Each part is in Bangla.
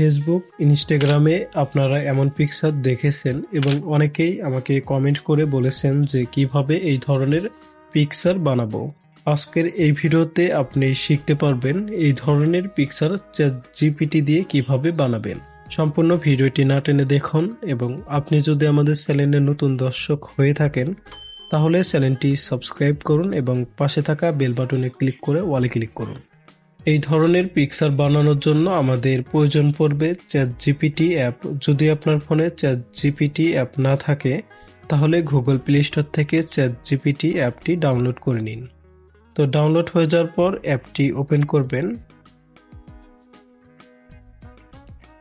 ফেসবুক ইনস্টাগ্রামে আপনারা এমন পিকচার দেখেছেন এবং অনেকেই আমাকে কমেন্ট করে বলেছেন যে কীভাবে এই ধরনের পিকচার বানাবো। আজকের এই ভিডিওতে আপনি শিখতে পারবেন এই ধরনের পিকচার চ্যাট জিপিটি দিয়ে কীভাবে বানাবেন। সম্পূর্ণ ভিডিওটি না টেনে দেখুন এবং আপনি যদি আমাদের চ্যানেলের নতুন দর্শক হয়ে থাকেন, তাহলে চ্যানেলটি সাবস্ক্রাইব করুন এবং পাশে থাকা বেল বাটনে ক্লিক করে ওয়ালে ক্লিক করুন। এই ধরনের পিকচার বানানোর জন্য আমাদের প্রয়োজন পড়বে চ্যাট জিপিটি অ্যাপ যদি আপনার ফোনে চ্যাট জিপিটি অ্যাপ না থাকে, তাহলে গুগল প্লে স্টোর থেকে চ্যাট জিপিটি অ্যাপটি ডাউনলোড করে নিন। তো ডাউনলোড হয়ে যাওয়ার পর অ্যাপটি ওপেন করবেন।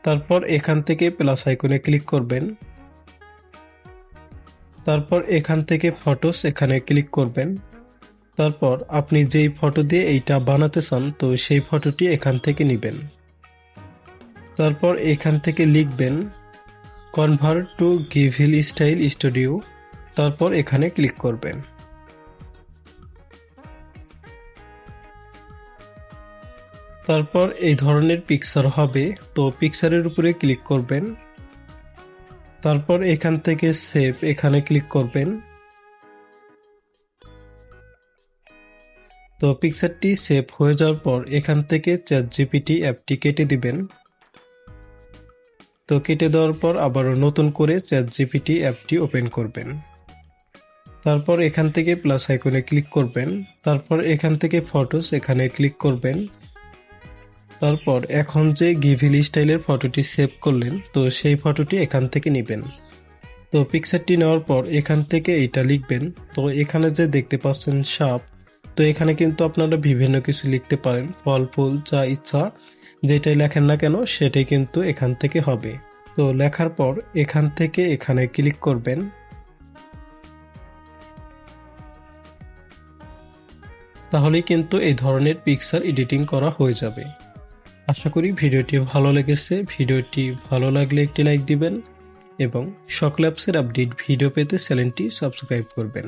তারপর এখান থেকে প্লাস আইকনে ক্লিক করবেন। তারপর এখান থেকে ফটোস এখানে ক্লিক করবেন। তারপর আপনি যেই ফটো দিয়ে এইটা বানাতে চান, তো সেই ফটোটি এখান থেকে নেবেন। তারপর এখান থেকে লিখবেন convert to Ghibli style studio তারপর এখানে ক্লিক করবেন। তারপর এই ধরনের পিকচার হবে, তো পিকচারের উপরে ক্লিক করবেন। তারপর এখান থেকে সেভ এখানে ক্লিক করবেন। তো পিকচারটি সেভ হয়ে যাওয়ার পর এখান থেকে চ্যাট জিপিটি অ্যাপটি কেটে দিবেন। তো কেটে দেওয়ার পর আবারও নতুন করে চ্যাট জিপিটি অ্যাপটি ওপেন করবেন। তারপর এখান থেকে প্লাস আইকনে ক্লিক করবেন। তারপর এখান থেকে ফটোস এখানে ক্লিক করবেন। তারপর এখন যে গিভিল স্টাইলের ফটোটি সেভ করলেন, তো সেই ফটোটি এখান থেকে নেবেন। তো পিকচারটি নেওয়ার পর এখান থেকে এটা লিখবেন। তো এখানে যে দেখতে পাচ্ছেন সাপ তো এখানে কিন্তু আপনারা বিভিন্ন কিছু লিখতে পারেন। ফল, ফুল, যা ইচ্ছা, যেটাই লেখেন না কেন, সেটাই কিন্তু এখান থেকে হবে। তো লেখার পর এখান থেকে এখানে ক্লিক করবেন। তাহলেই কিন্তু এই ধরনের পিকচার এডিটিং করা হয়ে যাবে। আশা করি ভিডিওটি ভালো লেগেছে। ভিডিওটি ভালো লাগলে একটি লাইক দিবেন এবং সকল অ্যাপসের আপডেট ভিডিও পেতে চ্যানেলটি সাবস্ক্রাইব করবেন।